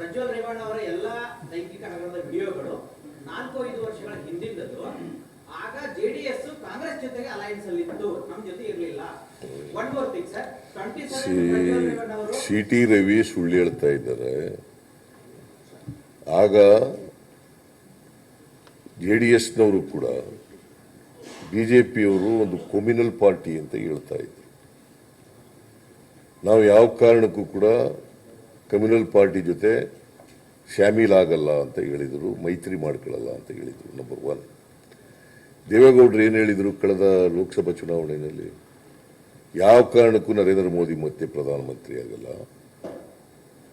ಪ್ರಜ್ವಲ್ ರೇವಣ್ಣ ಅವರ ಎಲ್ಲ ಲೈಂಗಿಕ ಹಗರಣದ ವಿಡಿಯೋಗಳು ನಾಲ್ಕು ಐದು ವರ್ಷಗಳ ಹಿಂದಿದ್ದದ್ದು ಆಗ ಜೆಡಿಎಸ್ ಕಾಂಗ್ರೆಸ್ ಜೊತೆಗೆ ಅಲಯನ್ಸ್ ಅಲ್ಲಿ ಇತ್ತು. ನಮ್ಮ ಜೊತೆ ಇರಲಿಲ್ಲ. One more thing sir twenty ಅವರು ಸಿ ಟಿ ರವಿ ಸುಳ್ಳು ಹೇಳ್ತಾ ಇದ್ದಾರೆ. ಆಗ ಜೆ ಡಿ ಎಸ್ನವರು ಕೂಡ ಬಿ ಜೆ ಪಿಯವರು ಒಂದು ಕೊಮಿನಲ್ ಪಾರ್ಟಿ ಅಂತ ಹೇಳ್ತಾ ಇದ್ರು. ನಾವು ಯಾವ ಕಾರಣಕ್ಕೂ ಕೂಡ ಕಮ್ಯುನಲ್ ಪಾರ್ಟಿ ಜೊತೆ ಶಾಮೀಲ್ ಆಗಲ್ಲ ಅಂತ ಹೇಳಿದರು ಮೈತ್ರಿ ಮಾಡ್ಕೊಳ್ಳಲ್ಲ ಅಂತ ಹೇಳಿದರು ನಂಬರ್ ಒನ್ ದೇವೇಗೌಡರು ಏನು ಹೇಳಿದರು ಕಳೆದ ಲೋಕಸಭಾ ಚುನಾವಣೆಯಲ್ಲಿ? ಯಾವ ಕಾರಣಕ್ಕೂ ನರೇಂದ್ರ ಮೋದಿ ಮತ್ತೆ ಪ್ರಧಾನಮಂತ್ರಿ ಆಗಲ್ಲ.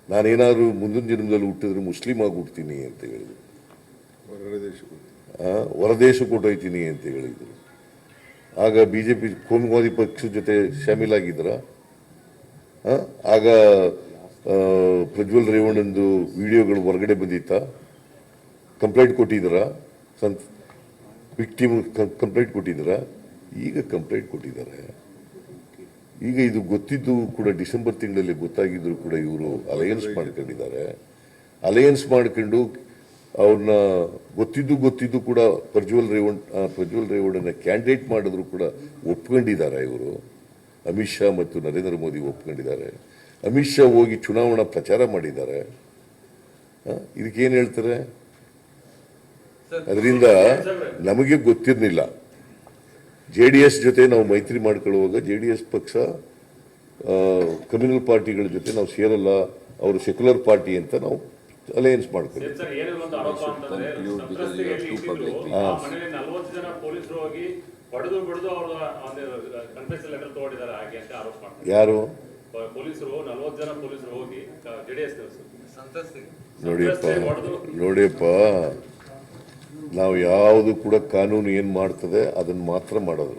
ನಾನೇನಾದ್ರೂ ಮುಂದಿನ ಜನ್ಮದಲ್ಲಿ ಹುಟ್ಟಿದ್ರೆ ಮುಸ್ಲಿಂ ಆಗಿ ಹುಡ್ತೀನಿ ಅಂತ ಹೇಳಿದರು. ಹೊರದೇಶ ಕೊಟ್ಟೋಯ್ತೀನಿ ಆ, ಹೇಳಿದರು ಆಗ ಅಂತ ಹೇಳಿದರು. ಆಗ ಬಿಜೆಪಿ ಕೋಮುವಾದಿ ಪಕ್ಷದ ಜೊತೆ ಶಾಮೀಲಾಗಿದ್ದರ ಆಗ ಪ್ರಜ್ವಲ್ ರೇವಣ್ಣಂದು ವಿಡಿಯೋಗಳು ಹೊರಗಡೆ ಬಂದಿತ್ತ. ಕಂಪ್ಲೇಂಟ್ ಕೊಟ್ಟಿದ್ದೀರಾ ಸಂತ ವಿಕ್ಟಿಮ್ ಕಂಪ್ಲೇಂಟ್ ಕೊಟ್ಟಿದ್ದೀರಾ ಈಗ ಕಂಪ್ಲೇಂಟ್ ಕೊಟ್ಟಿದ್ದಾರೆ. ಈಗ ಇದು ಗೊತ್ತಿದ್ದು ಕೂಡ ಡಿಸೆಂಬರ್ ತಿಂಗಳಲ್ಲಿ ಗೊತ್ತಾಗಿದ್ರು ಕೂಡ ಇವರು ಅಲಯನ್ಸ್ ಮಾಡ್ಕೊಂಡಿದ್ದಾರೆ. ಅಲಯನ್ಸ್ ಮಾಡ್ಕೊಂಡು ಅವ್ರನ್ನ ಗೊತ್ತಿದ್ದು ಗೊತ್ತಿದ್ದು ಕೂಡ ಪ್ರಜ್ವಲ್ ರೇವಣ್ ಪ್ರಜ್ವಲ್ ರೇವಣ್ಣನ ಕ್ಯಾಂಡಿಡೇಟ್ ಮಾಡಿದ್ರು ಕೂಡ ಒಪ್ಕೊಂಡಿದ್ದಾರೆ ಇವರು. ಅಮಿತ್ ಶಾ ಮತ್ತು ನರೇಂದ್ರ ಮೋದಿ ಒಪ್ಕೊಂಡಿದ್ದಾರೆ. ಅಮಿತ್ ಶಾ ಹೋಗಿ ಚುನಾವಣಾ ಪ್ರಚಾರ ಮಾಡಿದ್ದಾರೆ. ಇದಕ್ಕೇನು ಹೇಳ್ತಾರೆ? ಅದರಿಂದ ನಮಗೆ ಗೊತ್ತಿರಲಿಲ್ಲ. ಜೆ ಡಿ ಎಸ್ ಜೊತೆ ನಾವು ಮೈತ್ರಿ ಮಾಡ್ಕೊಳ್ಳುವಾಗ ಜೆ ಡಿ ಎಸ್ ಪಕ್ಷ ಕಮ್ಯುನಲ್ ಪಾರ್ಟಿಗಳ ಜೊತೆ ನಾವು ಸೇರಲ್ಲ ಅವರು ಸೆಕ್ಯುಲರ್ ಪಾರ್ಟಿ ಅಂತ ನಾವು ಅಲಯನ್ಸ್ ಮಾಡ್ತೀವಿ ಸರ್ ನಲ್ವತ್ತು ಜನ ಪೊಲೀಸರು ಹೋಗಿ ನಲ್ವತ್ತು ಜನ ಪೊಲೀಸರು ಹೋಗಿ ಜೆಡಿಎಸ್ ನೋಡಿಯಪ್ಪ ನೋಡಿಯಪ್ಪ ನಾವು ಯಾವುದು ಕೂಡ ಕಾನೂನು ಏನು ಮಾಡ್ತದೆ ಅದನ್ನು ಮಾತ್ರ ಮಾಡೋದು.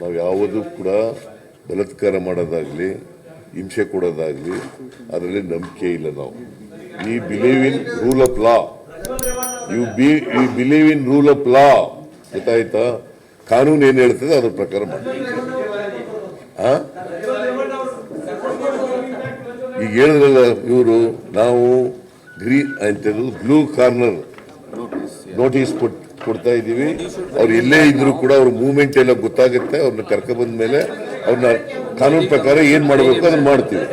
ನಾವು ಯಾವುದು ಕೂಡ ಬಲತ್ಕಾರ ಮಾಡೋದಾಗಲಿ ಹಿಂಸೆ ಕೊಡೋದಾಗಲಿ ಅದರಲ್ಲಿ ನಂಬಿಕೆ ಇಲ್ಲ ನಾವು. We believe in rule of law you be you believe in rule of law ಗೊತ್ತಾಯ್ತಾ? ಕಾನೂನು ಏನು ಹೇಳ್ತದೆ ಅದ್ರ ಪ್ರಕಾರ ಮಾಡ್ತೀವಿ. ಆ? ಈಗ ಹೇಳಿದ್ರಲ್ಲ ಇವರು, ನಾವು ಗ್ರೀ ಅಂತ ಬ್ಲೂ ಕಾರ್ನರ್ ನೋಟಿಸ್ ಕೊಡ್ತಾ ಇದ್ದೀವಿ. ಅವ್ರು ಎಲ್ಲೇ ಇದ್ರು ಕೂಡ ಅವ್ರ ಮೂವ್ಮೆಂಟ್ ಎಲ್ಲ ಗೊತ್ತಾಗುತ್ತೆ, ಅವ್ರನ್ನ ಕರ್ಕೊಂಡ್ಬಂದ ಬಂದ ಮೇಲೆ ಅವ್ರನ್ನ ಕಾನೂನು ಪ್ರಕಾರ ಏನ್ ಮಾಡಬೇಕು ಅದನ್ನ ಮಾಡ್ತೀವಿ.